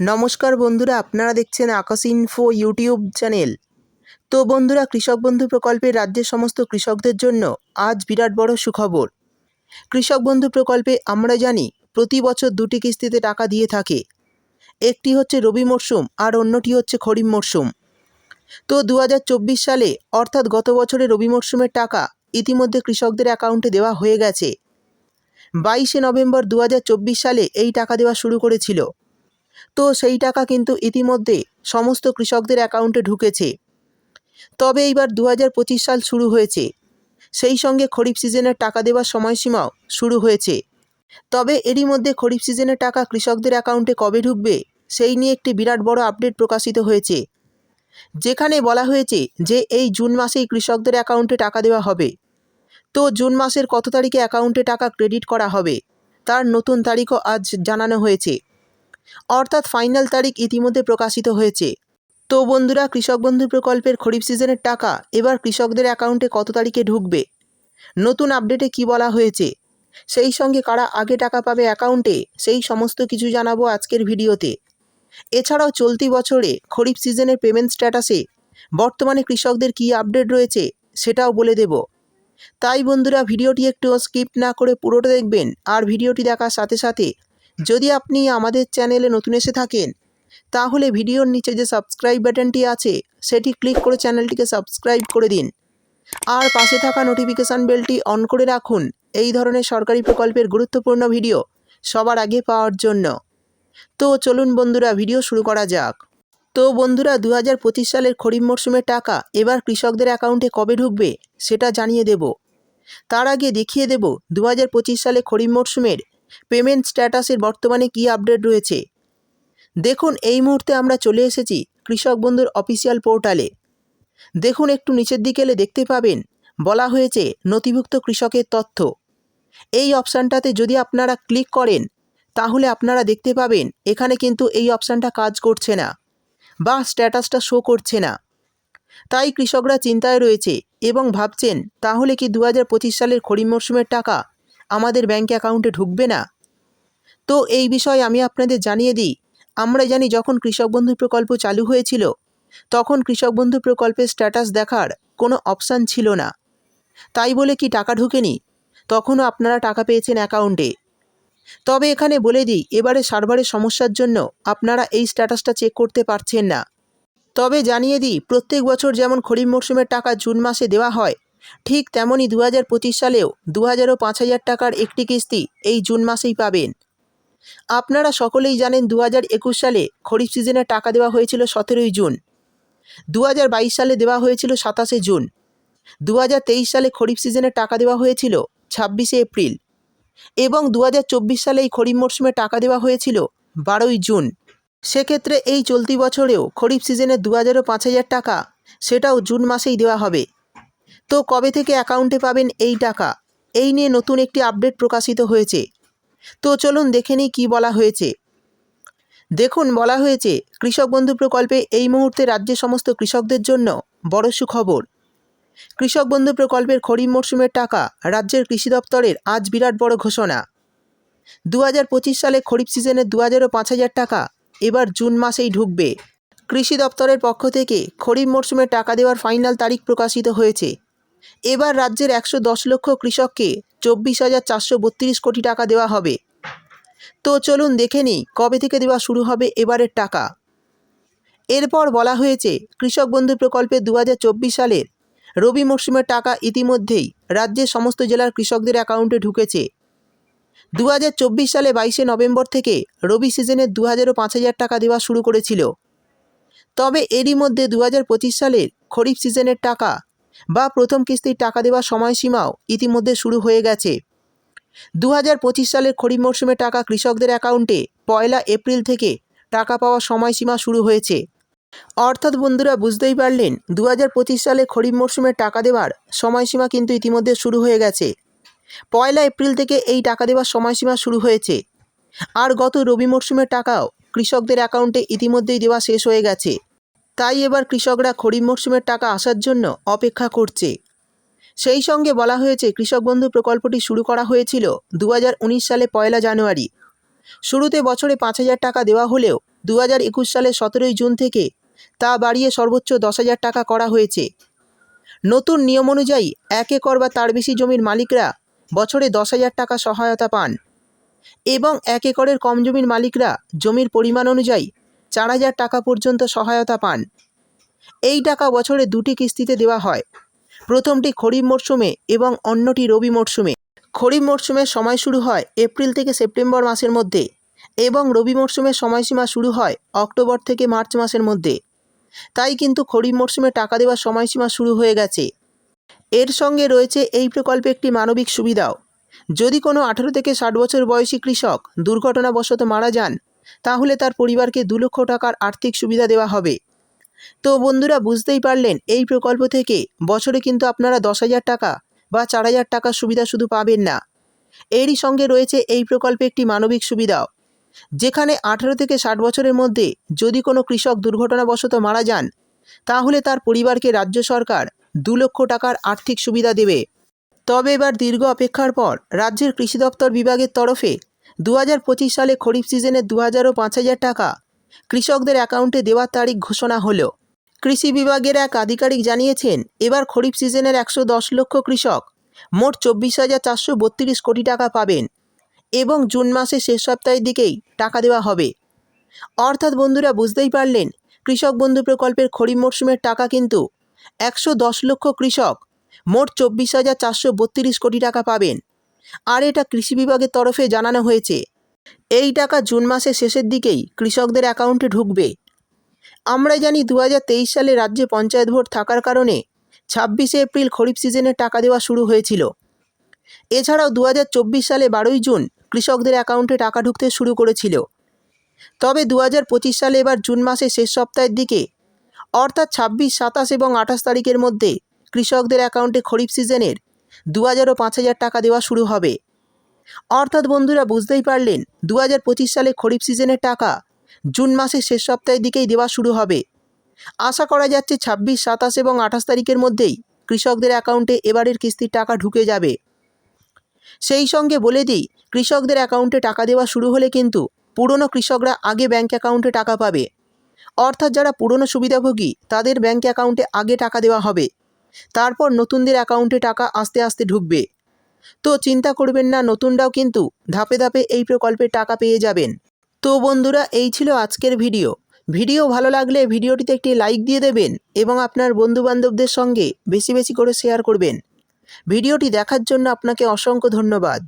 নমস্কার বন্ধুরা, আপনারা দেখছেন আকাশ ইনফো ইউটিউব চ্যানেল তো বন্ধুরা, কৃষক বন্ধু প্রকল্পে রাজ্যের সমস্ত কৃষকদের জন্য আজ বিরাট বড় সুখবর। কৃষক বন্ধু প্রকল্পে আমরা জানি, প্রতি বছর দুটি কিস্তিতে টাকা দিয়ে থাকে। একটি হচ্ছে রবি মরশুম আর অন্যটি হচ্ছে খরিফ মরশুম তো দু হাজার চব্বিশ সালে, অর্থাৎ গত বছরে রবি মরশুমের টাকা ইতিমধ্যে কৃষকদের অ্যাকাউন্টে দেওয়া হয়ে গেছে। বাইশে নভেম্বর দু হাজার চব্বিশ সালে এই টাকা দেওয়া শুরু করেছিল। তো সেই টাকা কিন্তু ইতিমধ্যে সমস্ত কৃষকদের অ্যাকাউন্টে ঢুকেছে। তবে এইবার দু হাজার পঁচিশ সাল শুরু হয়েছে। সেই সঙ্গে খরিফ সিজনের টাকা দেওয়ার সময়সীমাও শুরু হয়েছে। তবে এরই মধ্যে খরিফ সিজনের টাকা কৃষকদের অ্যাকাউন্টে কবে ঢুকবে, সেই নিয়ে একটি বিরাট বড় আপডেট প্রকাশিত হয়েছে। যেখানে বলা হয়েছে যে এই জুন মাসেই কৃষকদের অ্যাকাউন্টে টাকা দেওয়া হবে। তো জুন মাসের কত তারিখে অ্যাকাউন্টে টাকা ক্রেডিট করা হবে, তার নতুন তারিখও আজ জানানো হয়েছে। অর্থাৎ ফাইনাল তারিখ ইতিমধ্যে প্রকাশিত হয়েছে। তো বন্ধুরা, কৃষক বন্ধু প্রকল্পের খরিফ সিজনের টাকা এবার কৃষকদের অ্যাকাউন্টে কত তারিখে ঢুকবে? নতুন আপডেটে কি বলা হয়েছে? সেই সঙ্গে কারা আগে টাকা পাবে অ্যাকাউন্টে, সেই সমস্ত কিছু জানাব আজকের ভিডিওতে। এছাড়াও চলতি বছরে খরিফ সিজনের পেমেন্ট স্ট্যাটাসে বর্তমানে কৃষকদের কী আপডেট রয়েছে সেটাও বলে দেব। তাই বন্ধুরা, ভিডিওটি একটু স্কিপ না করে পুরোটা দেখবেন, আর ভিডিওটি দেখার সাথে সাথে যদি আপনি আমাদের চ্যানেলে নতুন এসে থাকেন, তাহলে ভিডিওর নিচে যে সাবস্ক্রাইব বাটনটি আছে, সেটি ক্লিক করে চ্যানেলটিকে সাবস্ক্রাইব করে দিন। আর পাশে থাকা নোটিফিকেশান বেলটি অন করে রাখুন। এই ধরনের সরকারি প্রকল্পের গুরুত্বপূর্ণ ভিডিও সবার আগে পাওয়ার জন্য। তো চলুন বন্ধুরা, ভিডিও শুরু করা যাক। তো বন্ধুরা দু হাজার পঁচিশ সালের খরিফ মরশুমের টাকা এবার কৃষকদের অ্যাকাউন্টে কবে ঢুকবে, সেটা জানিয়ে দেব। তার আগে দেখিয়ে দেব দু হাজার পঁচিশ সালে খরিফ মরশুমের পেমেন্ট স্ট্যাটাসের বর্তমানে কী আপডেট রয়েছে? দেখুন, এই মুহূর্তে আমরা চলে এসেছি কৃষক বন্ধুর অফিসিয়াল পোর্টালে। দেখুন, একটু নিচের দিকে এলে দেখতে পাবেন, বলা হয়েছে নথিভুক্ত কৃষকের তথ্য। এই অপশানটাতে যদি আপনারা ক্লিক করেন, তাহলে আপনারা দেখতে পাবেন, এখানে কিন্তু এই অপশানটা কাজ করছে না বা স্ট্যাটাসটা শো করছে না। তাই কৃষকরা চিন্তায় রয়েছে এবং ভাবছেন, তাহলে কি দু হাজার পঁচিশ সালের খরিফ মরশুমের টাকা আমাদের ব্যাঙ্ক অ্যাকাউন্টে ঢুকবে না? তো এই বিষয়ে আমি আপনাদের জানিয়ে দিই, আমরা জানি যখন কৃষক বন্ধু প্রকল্প চালু হয়েছিল, তখন কৃষক বন্ধু প্রকল্পের স্ট্যাটাস দেখার কোনো অপশান ছিল না। তাই বলে কি টাকা ঢোকেনি? তখনও আপনারা টাকা পেয়েছেন অ্যাকাউন্টে তবে এখানে বলে দিই, এবারে সার্ভারের সমস্যার জন্য আপনারা এই স্ট্যাটাসটা চেক করতে পারছেন না। তবে জানিয়ে দিই, প্রত্যেক বছর যেমন খরিফ মরশুমের টাকা জুন মাসে দেওয়া হয় ঠিক তেমনই দু হাজার পঁচিশ সালেও দু হাজার ও পাঁচ হাজার টাকার একটি কিস্তি এই জুন মাসেই পাবেন। আপনারা সকলেই জানেন দু হাজার একুশ সালে খরিফ সিজনে টাকা দেওয়া হয়েছিল সতেরোই জুন। দু হাজার বাইশ সালে দেওয়া হয়েছিল সাতাশে জুন। দু হাজার তেইশ সালে খরিফ সিজনে টাকা দেওয়া হয়েছিল ছাব্বিশে এপ্রিল। এবং দু হাজার চব্বিশ সালে এই খরিফ মরশুমে টাকা দেওয়া হয়েছিল বারোই জুন। সেক্ষেত্রে এই চলতি বছরেও খরিফ সিজনে দু হাজার ও পাঁচ হাজার টাকা, সেটাও জুন মাসেই দেওয়া হবে। তো কবে থেকে অ্যাকাউন্টে পাবেন এই টাকা? এই নিয়ে নতুন একটি আপডেট প্রকাশিত হয়েছে। তো চলুন দেখে নিই কী বলা হয়েছে। দেখুন, বলা হয়েছে, কৃষক বন্ধু প্রকল্পে এই মুহূর্তে রাজ্যের সমস্ত কৃষকদের জন্য বড় সুখবর। কৃষক বন্ধু প্রকল্পের খরিফ মরশুমের টাকা রাজ্যের কৃষি দপ্তরের আজ বিরাট বড় ঘোষণা। দু হাজার পঁচিশ সালে খরিফ সিজনে দু হাজার পাঁচ হাজার টাকা, এবার জুন মাসেই ঢুকবে। কৃষি দপ্তরের পক্ষ থেকে খরিফ মরশুমে টাকা দেওয়ার ফাইনাল তারিখ প্রকাশিত হয়েছে। এবার রাজ্যের একশো দশ লক্ষ কৃষককে চব্বিশ হাজার চারশো বত্রিশ কোটি টাকা দেওয়া হবে। তো চলুন দেখে নিই কবে থেকে দেওয়া শুরু হবে এবারের টাকা। এরপর বলা হয়েছে, কৃষক বন্ধু প্রকল্পে দু হাজার চব্বিশ সালের রবি মরশুমের টাকা ইতিমধ্যেই রাজ্যের সমস্ত জেলার কৃষকদের অ্যাকাউন্টে ঢুকেছে। দু হাজার চব্বিশ সালে বাইশে নভেম্বর থেকে রবি সিজনে দু হাজার ও পাঁচ হাজার টাকা দেওয়া শুরু করেছিল। তবে এরই মধ্যে দু হাজার পঁচিশ সালের খরিফ সিজনের টাকা বা প্রথম কিস্তির টাকা দেওয়ার সময়সীমাও ইতিমধ্যে শুরু হয়ে গেছে। দু হাজার সালের খরিফ মরশুমে টাকা কৃষকদের অ্যাকাউন্টে পয়লা এপ্রিল থেকে টাকা পাওয়ার সময়সীমা শুরু হয়েছে। অর্থাৎ বন্ধুরা, বুঝতেই পারলেন দু হাজার পঁচিশ সালে খরিফ মরশুমে টাকা দেওয়ার সময়সীমা কিন্তু ইতিমধ্যে শুরু হয়ে গেছে। পয়লা এপ্রিল থেকে এই টাকা দেওয়ার সময়সীমা শুরু হয়েছে। আর গত রবি মরশুমের টাকাও কৃষকদের অ্যাকাউন্টে ইতিমধ্যেই দেওয়া শেষ হয়ে গেছে। তাই এবার কৃষকরা খরিফ মরশুমের টাকা আসার জন্য অপেক্ষা করছে। সেই সঙ্গে বলা হয়েছে, কৃষক বন্ধু প্রকল্পটি শুরু করা হয়েছিল দু হাজার উনিশ সালে পয়লা জানুয়ারি। শুরুতে বছরে পাঁচ হাজার টাকা দেওয়া হলেও দু হাজার একুশ সালের সতেরোই জুন থেকে তা বাড়িয়ে সর্বোচ্চ দশ হাজার টাকা করা হয়েছে। নতুন নিয়ম অনুযায়ী এক একর বা তার বেশি জমির মালিকরা বছরে দশ হাজার টাকা সহায়তা পান এবং এক একরের কম জমির মালিকরা জমির পরিমাণ অনুযায়ী চার হাজার টাকা পর্যন্ত সহায়তা পান। এই টাকা বছরে দুটি কিস্তিতে দেওয়া হয়। প্রথমটি খরিফ মরশুমে এবং অন্যটি রবি মরশুমে। খরিফ মরশুমের সময় শুরু হয় এপ্রিল থেকে সেপ্টেম্বর মাসের মধ্যে এবং রবি মরশুমের সময়সীমা শুরু হয় অক্টোবর থেকে মার্চ মাসের মধ্যে। তাই কিন্তু খরিফ মরশুমে টাকা দেওয়ার সময়সীমা শুরু হয়ে গেছে। এর সঙ্গে রয়েছে এই প্রকল্পে একটি মানবিক সুবিধাও। যদি কোনো আঠেরো থেকে ষাট বছর বয়সী কৃষক দুর্ঘটনাবশত মারা যান তাহলে তার পরিবারকে দু লক্ষ টাকার আর্থিক সুবিধা দেওয়া হবে। তো বন্ধুরা, বুঝতেই পারলেন, এই প্রকল্প থেকে বছরে কিন্তু আপনারা দশ হাজার টাকা বা চার হাজার টাকার সুবিধা শুধু পাবেন না। এরই সঙ্গে রয়েছে এই প্রকল্পে একটি মানবিক সুবিধাও। যেখানে আঠেরো থেকে ষাট বছরের মধ্যে যদি কোনো কৃষক দুর্ঘটনাবশত মারা যান, তাহলে তার পরিবারকে রাজ্য সরকার দু লক্ষ টাকার আর্থিক সুবিধা দেবে। তবে এবার দীর্ঘ অপেক্ষার পর রাজ্যের কৃষি দপ্তর বিভাগের তরফে দু হাজার পঁচিশ সালে খরিফ সিজনে দু হাজার ও পাঁচ হাজার টাকা। কৃষকদের অ্যাকাউন্টে দেওয়ার তারিখ ঘোষণা হলো। কৃষি বিভাগের এক আধিকারিক জানিয়েছেন, এবার খরিফ সিজনের একশো দশ লক্ষ কৃষক মোট চব্বিশ হাজার চারশো বত্রিশ কোটি টাকা পাবেন এবং জুন মাসের শেষ সপ্তাহের দিকেই টাকা দেওয়া হবে। অর্থাৎ বন্ধুরা, বুঝতেই পারলেন, কৃষক বন্ধু প্রকল্পের খরিফ মরশুমের টাকা কিন্তু একশো দশ লক্ষ কৃষক মোট চব্বিশ হাজার চারশো বত্রিশ কোটি টাকা পাবেন। আর এটা কৃষি বিভাগের তরফে জানানো হয়েছে। এই টাকা জুন মাসের শেষের দিকেই কৃষকদের অ্যাকাউন্টে ঢুকবে। আমরা জানি দু হাজার তেইশ সালে রাজ্যে পঞ্চায়েত ভোট থাকার কারণে ছাব্বিশে এপ্রিল খরিফ সিজনে টাকা দেওয়া শুরু হয়েছিল। এছাড়াও দু হাজার চব্বিশ সালে বারোই জুন কৃষকদের অ্যাকাউন্টে টাকা ঢুকতে শুরু করেছিল। তবে দু হাজার পঁচিশ সালে এবার জুন মাসের শেষ সপ্তাহের দিকে, অর্থাৎ ছাব্বিশ, সাতাশ এবং আঠাশ তারিখের মধ্যে কৃষকদের অ্যাকাউন্টে খরিফ সিজনের দু হাজার ও পাঁচ হাজার টাকা দেওয়া শুরু হবে। অর্থাৎ বন্ধুরা বুঝতেই পারলেন দু হাজার পঁচিশ সালে খরিফ সিজনের টাকা জুন মাসের শেষ সপ্তাহের দিকেই দেওয়া শুরু হবে। আশা করা যাচ্ছে ছাব্বিশ, সাতাশ এবং আঠাশ তারিখের মধ্যেই কৃষকদের অ্যাকাউন্টে এবারের কিস্তির টাকা ঢুকে যাবে। সেই সঙ্গে বলে দিই, কৃষকদের অ্যাকাউন্টে টাকা দেওয়া শুরু হলে কিন্তু পুরনো কৃষকরা আগে ব্যাঙ্ক অ্যাকাউন্টে টাকা পাবে। অর্থাৎ যারা পুরনো সুবিধাভোগী, তাদের ব্যাঙ্ক অ্যাকাউন্টে আগে টাকা দেওয়া হবে। তারপর নতুনদের অ্যাকাউন্টে টাকা আস্তে আস্তে ঢুকবে। তো চিন্তা করবেন না, নতুনরাও কিন্তু ধাপে ধাপে এই প্রকল্পের টাকা পেয়ে যাবেন। তো বন্ধুরা, এই ছিল আজকের ভিডিও। ভিডিও ভালো লাগলে ভিডিওটিতে একটি লাইক দিয়ে দেবেন এবং আপনার বন্ধুবান্ধবদের সঙ্গে বেশি বেশি করে শেয়ার করবেন। ভিডিওটি দেখার জন্য আপনাকে অসংখ্য ধন্যবাদ।